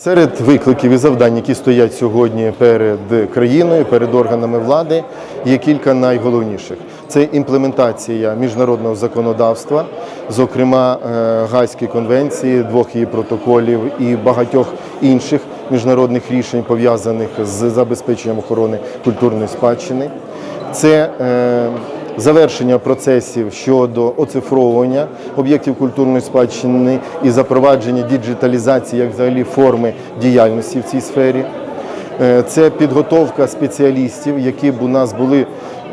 Серед викликів і завдань, які стоять сьогодні перед країною, перед органами влади, є кілька найголовніших. Це імплементація міжнародного законодавства, зокрема е, Гайської конвенції, двох її протоколів і багатьох інших міжнародних рішень, пов'язаних з забезпеченням охорони культурної спадщини. Це е, завершення процесів щодо оцифровування об'єктів культурної спадщини і запровадження діджиталізації як взагалі форми діяльності в цій сфері. Е, Це підготовка спеціалістів, які б у нас були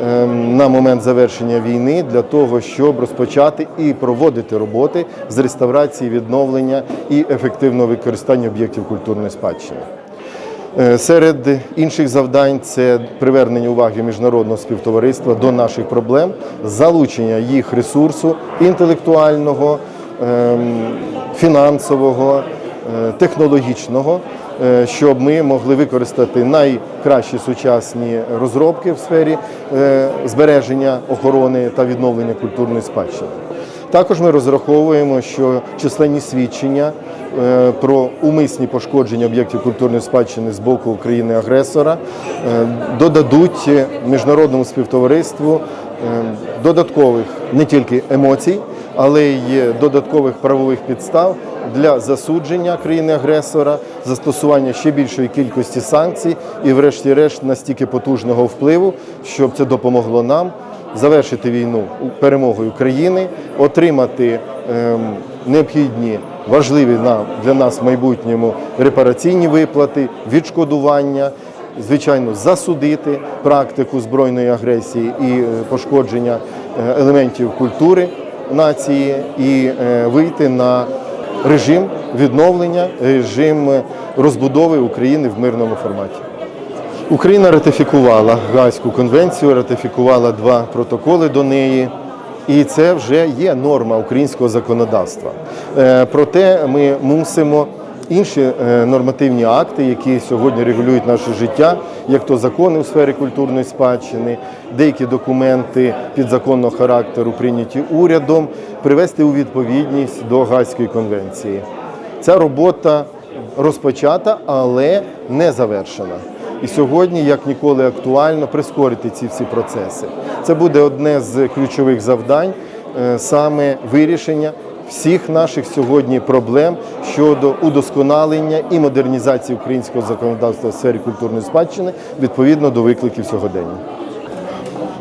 ем, на момент завершення війни для того, щоб розпочати і проводити роботи з реставрації, відновлення і ефективного використання об'єктів культурної спадщини. Е, Серед інших завдань це привернення уваги міжнародного співтовариства до наших проблем, залучення їх ресурсу інтелектуального, ем, фінансового, е, технологічного, е, щоб ми могли використати найкращі сучасні розробки в сфері збереження, охорони та відновлення культурної спадщини. Також ми розраховуємо, що численні свідчення е, про умисні пошкодження об'єктів культурної спадщини з боку країни-агресора е, додадуть міжнародному співтовариству е, додаткових не тільки емоцій, але й додаткових правових підстав для засудження країни-агресора, застосування ще більшої кількості санкцій і, врешті-решт, настільки потужного впливу, щоб це допомогло нам завершити війну перемогою країни, отримати ем, необхідні важливі для нас в майбутньому репараційні виплати, відшкодування. Звичайно, засудити практику збройної агресії і е, пошкодження е, елементів культури нації і е, вийти на режим відновлення, режим розбудови України в мирному форматі. Україна ратифікувала Гаазьку конвенцію, ратифікувала два протоколи до неї, і це вже є норма українського законодавства. Е, Проте ми мусимо інші е, нормативні акти, які сьогодні регулюють наше життя, як то закони у сфері культурної спадщини, деякі документи підзаконного характеру, прийняті урядом, привести у відповідність до Гаазької конвенції. Ця робота розпочата, але не завершена. І сьогодні, як ніколи, актуально прискорити ці всі процеси. Це буде одне з ключових завдань, е, саме вирішення всіх наших сьогодні проблем щодо удосконалення і модернізації українського законодавства в сфері культурної спадщини відповідно до викликів сьогодення.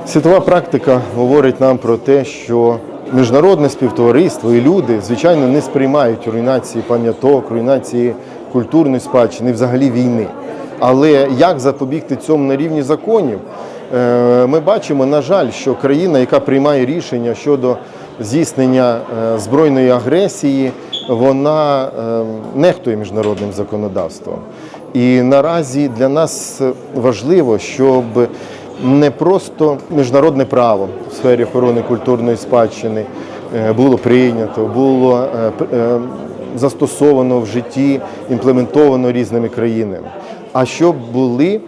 Світова практика говорить нам про те, що міжнародне співтовариство і люди, звичайно, не сприймають руйнації пам'яток, руйнації культурної спадщини, взагалі війни. Але як запобігти цьому на рівні законів? Е, Ми бачимо, на жаль, що країна, яка приймає рішення щодо здійснення е, збройної агресії, вона е, нехтує міжнародним законодавством. І наразі для нас важливо, щоб не просто міжнародне право в сфері охорони культурної спадщини було прийнято, було застосовано в житті, імплементовано різними країнами, а щоб були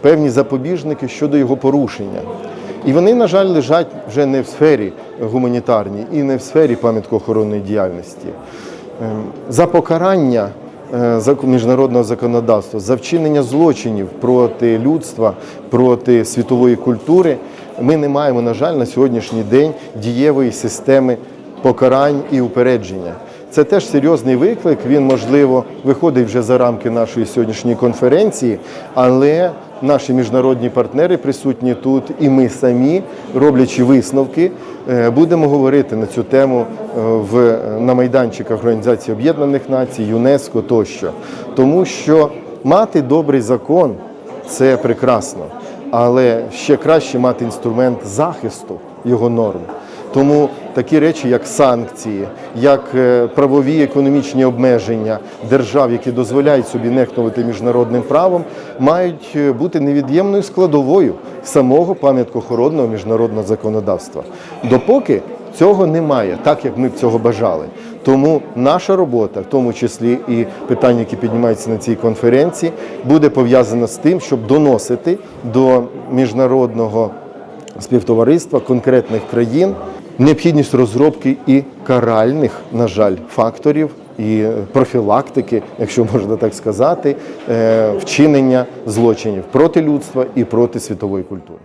певні запобіжники щодо його порушення. І вони, на жаль, лежать вже не в сфері гуманітарній і не в сфері пам'яткоохоронної діяльності. Ем, За покарання е, міжнародного законодавства, за вчинення злочинів проти людства, проти світової культури, ми не маємо, на жаль, на сьогоднішній день дієвої системи покарань і упередження. Це теж серйозний виклик. Він, можливо, виходить вже за рамки нашої сьогоднішньої конференції, але наші міжнародні партнери присутні тут, і ми самі, роблячи висновки, е, будемо говорити на цю тему е, в, на майданчиках Організації Об'єднаних Націй, ЮНЕСКО тощо. Тому що мати добрий закон це прекрасно, але ще краще мати інструмент захисту його норм. Тому такі речі, як санкції, як е, правові економічні обмеження держав, які дозволяють собі нехтувати міжнародним правом, мають е, бути невід'ємною складовою самого пам'яткохоронного міжнародного законодавства. Допоки цього немає, так як ми б цього бажали. Тому наша робота, в тому числі і питання, які піднімаються на цій конференції, буде пов'язана з тим, щоб доносити до міжнародного співтовариства конкретних країн необхідність розробки і каральних, на жаль, факторів і профілактики, якщо можна так сказати, е, вчинення злочинів проти людства і проти світової культури.